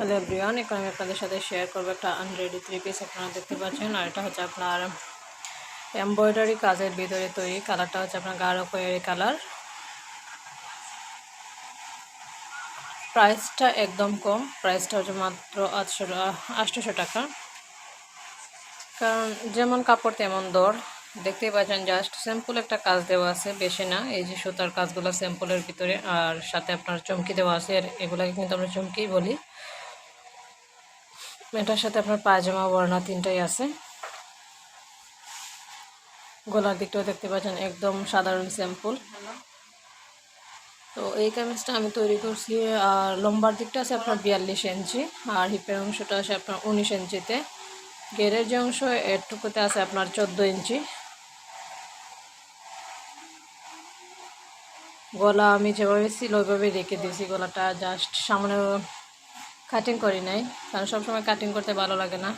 Hello everyone এখন আমি আপনাদের সাথে শেয়ার করব একটা আনরেডি থ্রি পিস আপনারা দেখতে পাচ্ছেন, আর এটা হচ্ছে আপনার এমব্রয়ডারি কাজের ভিতরে তৈরি কালারটা হচ্ছে আপনার গাঢ় খয়েরি কালার প্রাইসটা একদম কম প্রাইসটা হচ্ছে মাত্র আটশো আটশোশো টাকা। কারণ যেমন কাপড় তেমন দর। দেখতেই পাচ্ছেন জাস্ট সিম্পল একটা কাজ দেওয়া আছে, বেশি না। এই যে সুতার কাজগুলো স্যাম্পলের ভিতরে, আর সাথে আপনার চমকি দেওয়া আছে আর এগুলোকে কিন্তু আমরা চমকিই বলি। এটার সাথে আপনার পায়জামা বর্ণা তিনটাই আছে। গলার দিকটাও দেখতে পাচ্ছেন, একদম সাধারণ সিম্পল তো এই কামিজটা আমি তৈরি করছি, আর লম্বার দিকটা আছে আপনার বিয়াল্লিশ ইঞ্চি, আর হিপের অংশটা আছে আপনার উনিশ ইঞ্চিতে। গেরের যে অংশ, এরটুকুতে আছে আপনার চোদ্দ ইঞ্চি। গলা আমি যেভাবে ছিল ওইভাবে রেখে দিয়েছি, গলাটা জাস্ট সামনে কাটিং করি নাই কারণ সবসময় কাটিং করতে ভালো লাগে না।